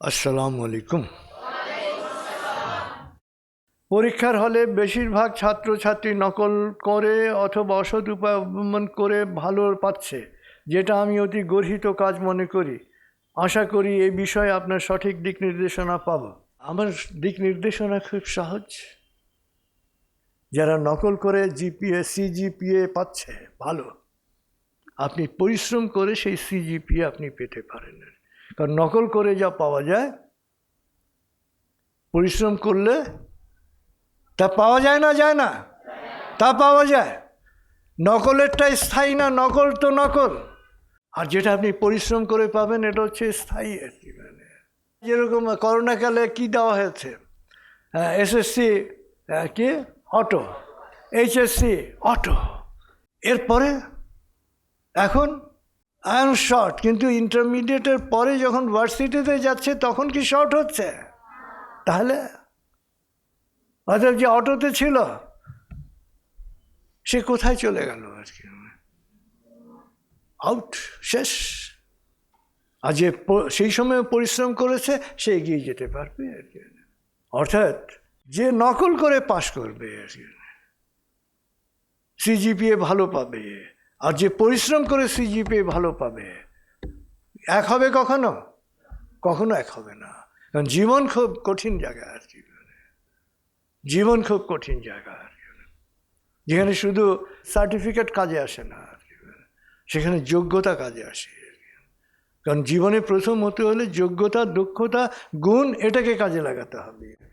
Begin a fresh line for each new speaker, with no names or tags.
আসসালামু আলাইকুম। পরীক্ষার হলে বেশিরভাগ ছাত্রছাত্রী নকল করে অথবা অসৎ উপায় অবলম্বন করে ভালো পাচ্ছে, যেটা আমি অতি গর্হিত কাজ মনে করি। আশা করি এই বিষয়ে আপনার সঠিক দিক নির্দেশনা পাব। আমার দিক নির্দেশনা খুব সহজ। যারা নকল করে জিপিএ, সিজিপিএ পাচ্ছে, ভালো। আপনি পরিশ্রম করে সেই সিজিপিএ আপনি পেতে পারেন। কারণ নকল করে যা পাওয়া যায়, পরিশ্রম করলে তা পাওয়া যায় না যায় না। তা পাওয়া যায়। নকলেরটা স্থায়ী না, নকল তো নকল। আর যেটা আপনি পরিশ্রম করে পাবেন, এটা হচ্ছে স্থায়ী আর কি মানে যেরকম করোনাকালে কি দেওয়া হয়েছে? এসএসসি কি? অটো। HSC, auto. এরপরে, এখন আয়ন শর্ট কিন্তু ইন্টারমিডিয়েটের পরে যখন ভার্সিটিতে যাচ্ছে, তখন কি শর্ট হচ্ছে? তাহলে অর্থাৎ যে অটোতে ছিল, সে কোথায় চলে গেল আর কি আউট শেষ। আর যে সেই সময় পরিশ্রম করেছে, সে এগিয়ে যেতে পারবে আর কি অর্থাৎ যে নকল করে পাশ করবে আর কি সিজিপিএ ভালো পাবে। আর যে পরিশ্রম করে সিজিপিএ ভালো পাবে, এক হবে কখনো? কখনো এক হবে না। কারণ জীবন খুব কঠিন জায়গা আর কি। জীবন খুব কঠিন জায়গা আর যেখানে শুধু সার্টিফিকেট কাজে আসে না আর সেখানে যোগ্যতা কাজে আসে। কারণ জীবনে প্রথম হতে হলে যোগ্যতা, দক্ষতা, গুণ এটাকে কাজে লাগাতে হবে।